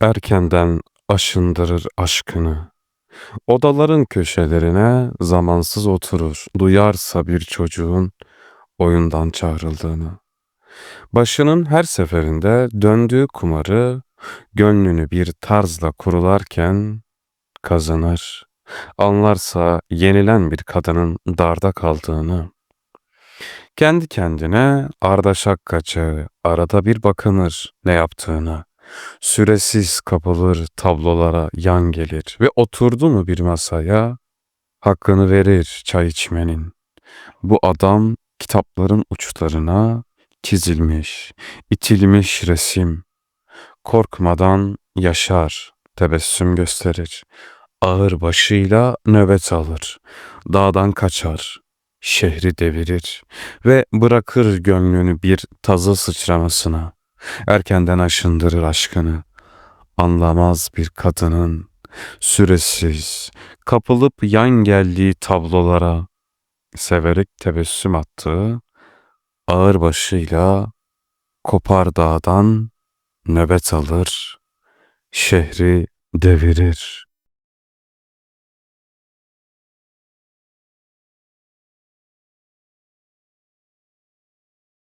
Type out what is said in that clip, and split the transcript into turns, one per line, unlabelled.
Erkenden aşındırır aşkını. Odaların köşelerine zamansız oturur. Duyarsa bir çocuğun oyundan çağrıldığını. Başının her seferinde döndüğü kumarı gönlünü bir tarzla kurularken kazanır. Anlarsa yenilen bir kadının darda kaldığını. Kendi kendine ardaşak kaçağı arada bir bakınır ne yaptığını. Süresiz kapılır tablolara yan gelir ve oturdu mu bir masaya hakkını verir çay içmenin. Bu adam kitapların uçlarına çizilmiş, itilmiş resim. Korkmadan yaşar, tebessüm gösterir. Ağır başıyla nöbet alır. Dağdan kaçar, şehri devirir ve bırakır gönlünü bir tazı sıçramasına. Erkenden aşındırır aşkını. Anlamaz bir kadının süresiz, kapılıp yan geldiği tablolara severek tebessüm attığı ağır başıyla kopar dağdan nöbet alır, şehri devirir.